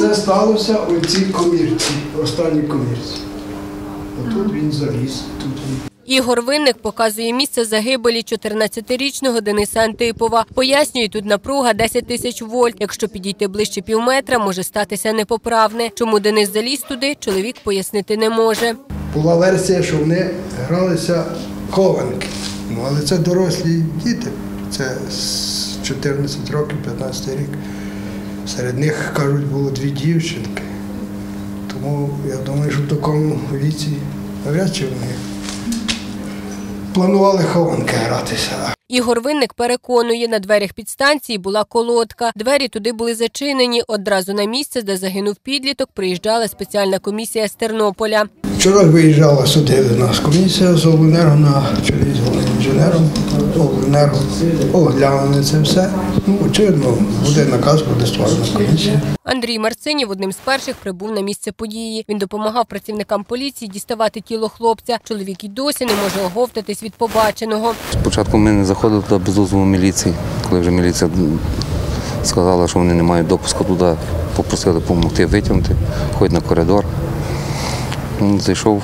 Це сталося у цій комірці, останній комірці. Отут він заліз, тут він. Ігор Винник показує місце загибелі 14-річного Дениса Антипова. Пояснює, тут напруга 10 тисяч вольт. Якщо підійти ближче півметра, може статися непоправне. Чому Денис заліз туди, чоловік пояснити не може. Була версія, що вони гралися хованки. Ну, але це дорослі діти. Це з 14 років, 15 рік. Серед них, кажуть, було дві дівчинки. Тому я думаю, що в такому віці навряд чи вони планували хованки гратися. Ігор Винник переконує, на дверях підстанції була колодка. Двері туди були зачинені. Одразу на місце, де загинув підліток, приїжджала спеціальна комісія з Тернополя. Вчора виїжджала сюди до нас комісія з обленерго на чолі з головним інженером. Обленерго оглянули це все. Ну, очевидно, буде наказ, буде створена комісія. Андрій Марцинів одним з перших прибув на місце події. Він допомагав працівникам поліції діставати тіло хлопця. Чоловік і досі не може оговтатись від побаченого. Спочатку ми не заходили туди без дозволу міліції. Коли вже міліція сказала, що вони не мають допуску туди, попросили допомогти витягнути, хоч на коридор. Він Зайшов.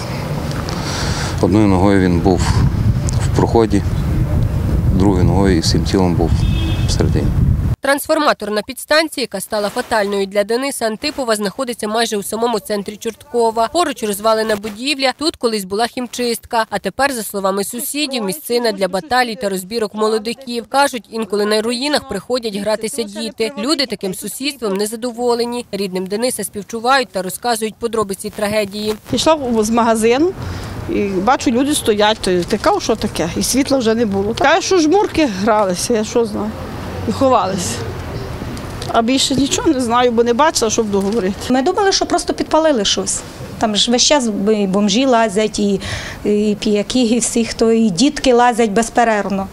Одною ногою він був в проході, другою ногою і всім тілом був всередині. Трансформаторна підстанція, яка стала фатальною для Дениса Антипова, знаходиться майже у самому центрі Чорткова. Поруч розвалена будівля. Тут колись була хімчистка. А тепер, за словами сусідів, місцина для баталій та розбірок молодиків. Кажуть, інколи на руїнах приходять гратися діти. Люди таким сусідством незадоволені. Рідним Дениса співчувають та розказують подробиці трагедії. Пішла в- з магазину і бачу, люди стоять, то така, що таке, і світла вже не було. Каже, що жмурки гралися, я що знаю, і ховалися. А більше нічого не знаю, бо не бачила, щоб договорити. Ми думали, що просто підпалили щось. Там ж весь час і бомжі лазять, і, і піяки, і всі, хто і дітки лазять безперервно.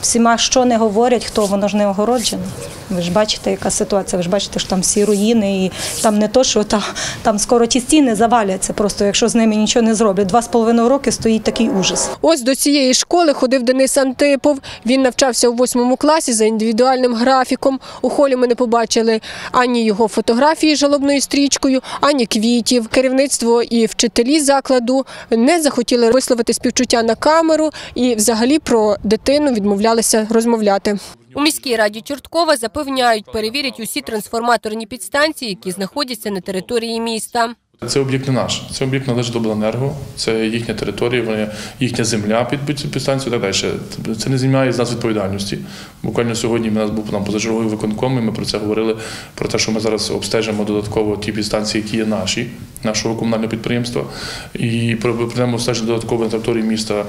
Всіма що не говорять, хто воно ж не огороджено. Ви ж бачите, яка ситуація. Ви ж бачите, що там всі руїни, і там не то, що там, там скоро ті стіни заваляться, просто якщо з ними нічого не зроблять. Два з половиною роки стоїть такий ужас. Ось до цієї школи ходив Денис Антипов. Він навчався у восьмому класі за індивідуальним графіком. У холі ми не побачили ані його фотографії з жалобною стрічкою, ані квітів. Керівництво і вчителі закладу не захотіли висловити співчуття на камеру і взагалі про дитину відмовлялися розмовляти. У міській раді Чорткова запевняють, перевірять усі трансформаторні підстанції, які знаходяться на території міста. Це об'єкт не наш. Це об'єкт належить до обленерго, це їхня територія, їхня земля під, під підстанцію і так далі. Це не знімає з нас відповідальності. Буквально сьогодні в нас був нам позачерговий виконком, і ми про це говорили, про те, що ми зараз обстежимо додатково ті підстанції, які є наші, нашого комунального підприємства, і проведемо обстеження додатково на території міста,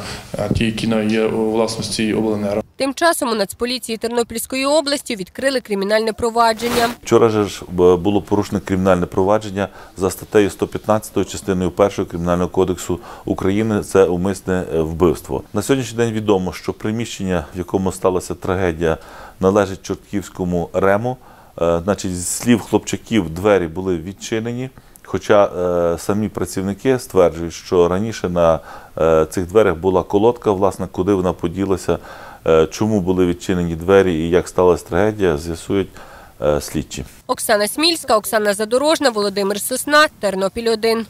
ті, які є у власності обленерго. Тим часом у Нацполіції Тернопільської області відкрили кримінальне провадження. Вчора ж е, було порушено кримінальне провадження за статтею 115 частиною 1 Кримінального кодексу України. Це умисне е, вбивство. На сьогоднішній день відомо, що приміщення, в якому сталася трагедія, належить Чортківському рему. Е, Значить, з слів хлопчаків, двері були відчинені. Хоча е, самі працівники стверджують, що раніше на е, цих дверях була колодка, власне, куди вона поділася, чому були відчинені двері і як сталася трагедія, з'ясують е, слідчі. Оксана Смільська, Оксана Задорожна, Володимир Сосна, Тернопіль 1.